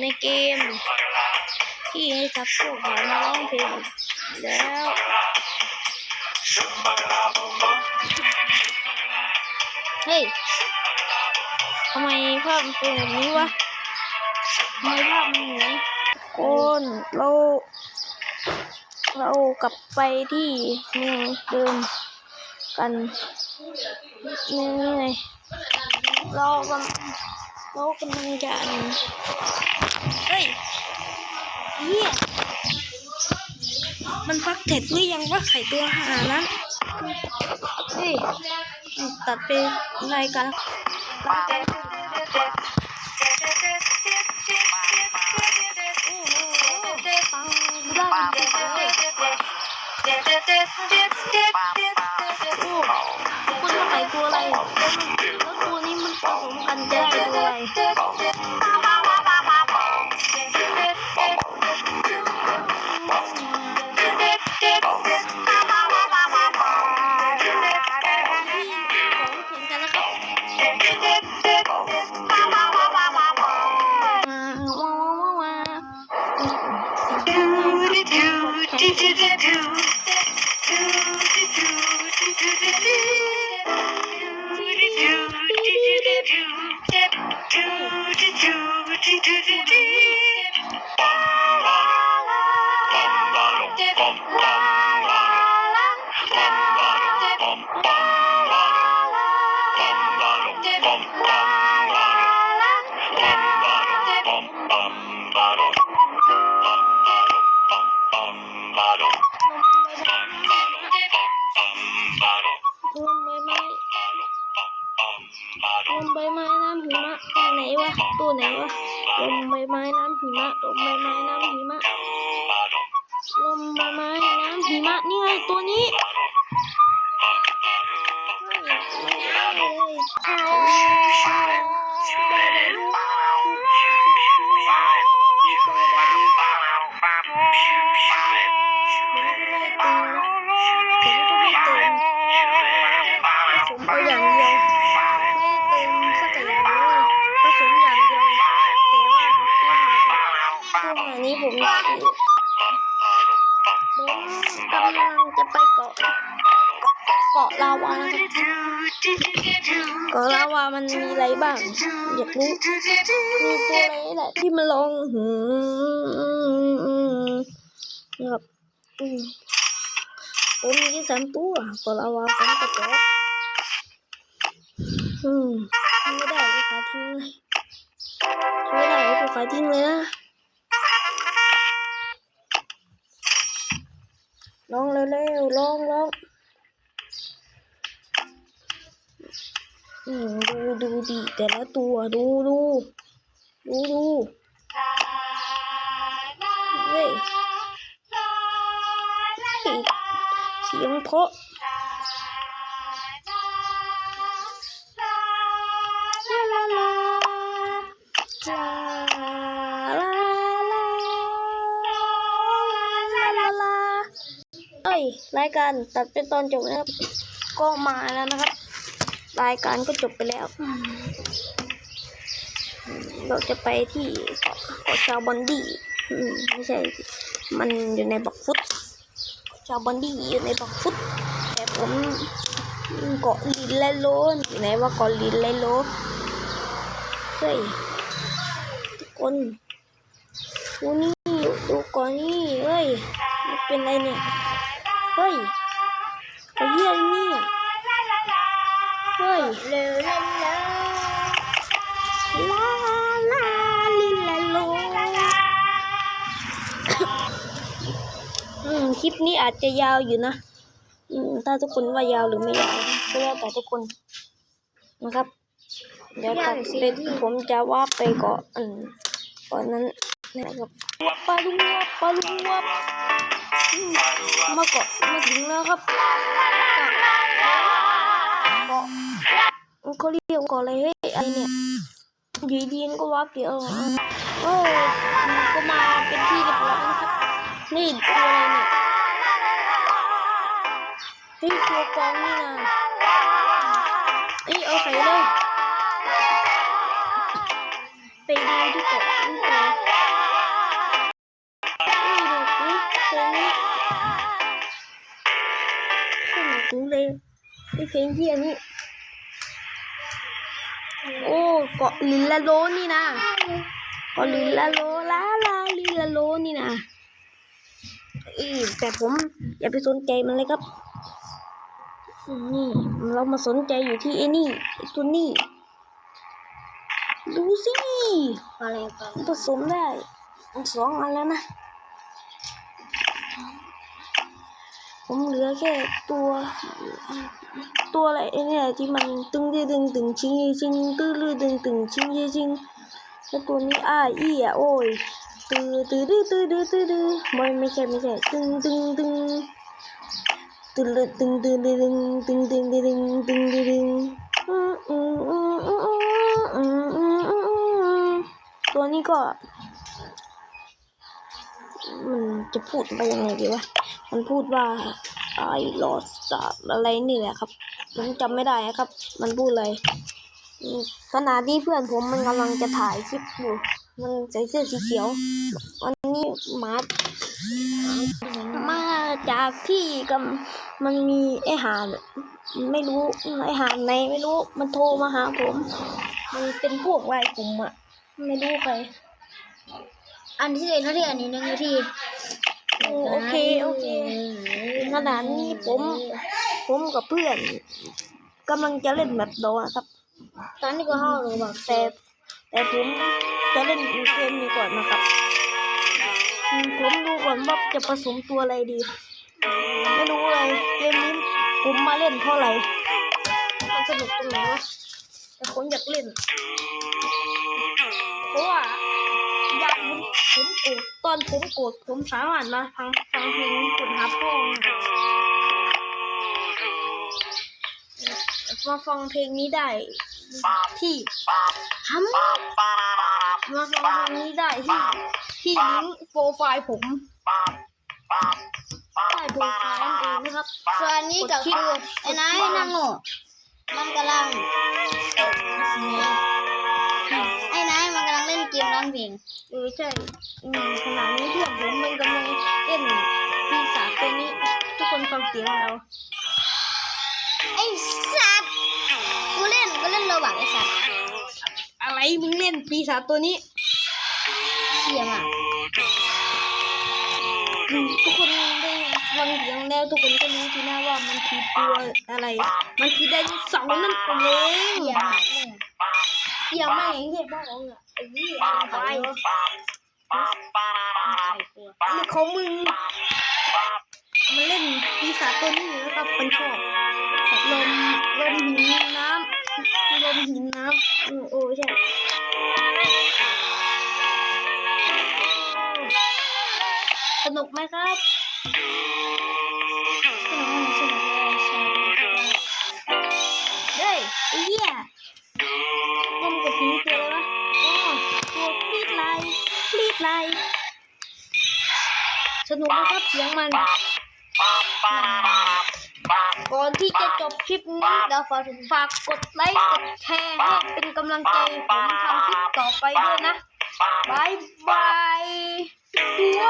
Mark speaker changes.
Speaker 1: ในเกม ที่ให้ทักพวกเขามาร้องเพลงแล้วเฮ้ยทำไมภาพมันเป็นแบบนี้วะทำไมภาพมันเหมือนโกนเราเรากลับไปที่เมืองเดิมกันนี่ไงเรากำ เรากำลังจะอันเฮ้ยเฮียมันฟักเสร็จหรือยังว่าไข่ตัวหานั้นเฮ้ยตัดไปรายการรายการฟังได้เป็นเด็กเลยโอ้ คุณว่าไก่ตัวอะไรแล้วตัวนี้มันผสมกันจะได้ตัวอะไรที่ มใบไม้ลมใบไม้น้ำหิมะตัวไหนวะตัวไหนวะลมใบไม้น้ำหิมะลมใบไม้น้ำหิมะลมใบไม้น้ำหิมะนี่ไงตัวนี้ นี้ผมอยู่กำลังจะไปเกาะเกาะลาวานะครับ กาะลาว่ามันมีอะไรบ้าง อยากรู้ มีตัวอะไรแหละที่มันลองหืมครับอืมผมมีแค่สามตัวกาะลาวาผมกระจอกอืมไม่ได้ไปขายทิ้งเลยไม่ได้ไปขายทิ้งเลยนะลองเร็วๆลองลอง ดูดูดีแต่ละตัวดูดูดูดูเฮ้ยเสียงเพาะรายการตัดเป็นตอนจบนะครับ ก็มาแล้วนะครับ รายการก็จบไปแล้วอืมเราจะไปที่เกาะเกาะชาวบอนดี้อืมไม่ใช่ มันอยู่ในบักฟุต ชาวบอนดี้อยู่ในบักฟุต แต่ผมเกาะลินและโลนอยู่ไหนว่าเกาะลินและโลเฮ้ยทุกคนดูนี่ดูเก่อนนี่เฮ้ยมันเป็นอะไรเนี่ย เฮ้ย คลิปนี้อาจจะยาวอยู่นะถ้าทุกคนว่ายาวหรือไม่ยาวก็แล้วแต่ทุกคนนะครับ เดี๋ยวตัดเป็นผมจะว่าไปเกาะอันก่อนนั้นนะครับปลาลุงวัปลาลุงวัมาเกาะมาถึงแล้วครับเกาะเขาเรียกเกาะอะไรเฮ้ยอะไรเนี่ยอยู่ดีๆก็วับเดียวโอ้ก็มาเป็นที่เรียบร้อยนะครับนี่ตัวอะไรเนี่ย เฮ้ยตัวกองนี่นะเอ้ยเอาใส่เลยไปดูที่กดลูกนี่ดูนี่เพลงนี่ขึ้นหนูเลยนี่เพลงเฮียนี่โอ้เกาะลินลาโลนี่นะเกาะลินลาโลลาลาลินลาโลนี่นะอีแต่ผมอย่าไปสนใจมันเลยครับ นี่เรามาสนใจอยู่ที่ไอ้นี่ตัวนี้ดูสิ
Speaker 2: อะไรกัน
Speaker 1: ผสมได้สองอันแล้วนะ ผมเหลือแค่ตัว ตัวอะไรเนี่ยที่มันตึงดื้อดึงตึงชิงชิงตื้อลือดึงตึงชิงชิงแล้วตัวนี้อ้าอี้อะโอ้ยตื้อตื้อดื้อตื้อดื้อตื้อดื้อไม่ไม่ใช่ไม่ใช่ตึงตึงตึง ตึงตึงตึงตึงตึงตึงตึงตึงตึงตัวนี้ก็ มันจะพูดไปยังไงดีวะ มันพูดว่าไอ้ลอสอะไรนี่แหละครับ ผมจำไม่ได้ครับ มันพูดอะไรขณะที่เพื่อนผมมันกำลังจะถ่ายคลิปอยู่ มันใส่เสื้อสีเขียว วันนี้หมามา จากที่กำมันมีไอ้หานไม่รู้ไอ้หานไหนไม่รู้มันโทรมาหาผม มันเป็นพวกไล่กลุ่มอะไม่รู้ใคร
Speaker 2: อันที่เอ็นนาทีอันนี้หนึ่งนาที
Speaker 1: โอเคโอเคขนาดนี้ผม ผมกับเพื่อนกำลังจะเล่นแบบโดนะครับ
Speaker 2: ตอนนี้ก็ห้าโลบัก
Speaker 1: แต่แต่ผมจะเล่นเกมนี้ก่อนนะครับอืมผมดูก่อนว่าจะผสมตัวอะไรดี ไม่รู้เลยเกมนี้ผมมาเล่นเพราะอะไรมันสนุกตรงไหนวะแต่ผมอยากเล่นเพราะว่าอยากผมผมโกรธตอนผมโกรธผมสามารถมาฟังฟังเพลงกดฮับพ่อมาฟังเพลงนี้ได้ที่ทำมาฟังเพลงนี้ได้ที่ที่ลิงก์โปรไฟล์ผม ใต้โปรไฟล์นั่นเองนะครับ
Speaker 2: ส่วนนี้ก็คือไอ้นายนั่งโง่มันกำลังไอ้นายมันกำลังเล่นเกมร้องเพลง
Speaker 1: เออใช่อืมขณะนี้เพื่อนผมมันกำลังเล่นปีศาจตัวนี้ ทุกคนฟังเสียงเรา
Speaker 2: ไอ้สัตว์กูเล่นกูเล่นโลบักไอ้สัตว์
Speaker 1: อะไรมึงเล่นปีศาจตัวนี้
Speaker 2: เชี่ยมาก
Speaker 1: อืมทุกคนได้ ฟังเสียงแล้วทุกคนก็รู้ทีหน้าว่ามันคือตัวอะไร มันคือไดโนเสาร์นั่นเอง
Speaker 2: เชี่ยมากเนี่ย
Speaker 1: เกี่ยมาอย่างเงี้ยบ้าของอะไอ้นี่ไอ้ไฟ
Speaker 2: ใครกลัว
Speaker 1: นี่ของมึงมันเล่นปีศาจตัวนี้อยู่นะครับมันชอบลมลมหินน้ำลมหินน้ำโอ้ใช่สนุกไหมครับ ไอ้เหี้ยลมกับหินตัวอะไรวะอ๋อตัวพลีดไลน์พลีดไลน์สนุกไหมครับเสียงมัน ก่อนที่จะจบคลิปนี้
Speaker 2: เดี๋ยวฟอร์ถึง
Speaker 1: ฝากกดไลค์ กดแชร์ให้เป็นกำลังใจผมทำคลิปต่อไปด้วยนะบายบายตัว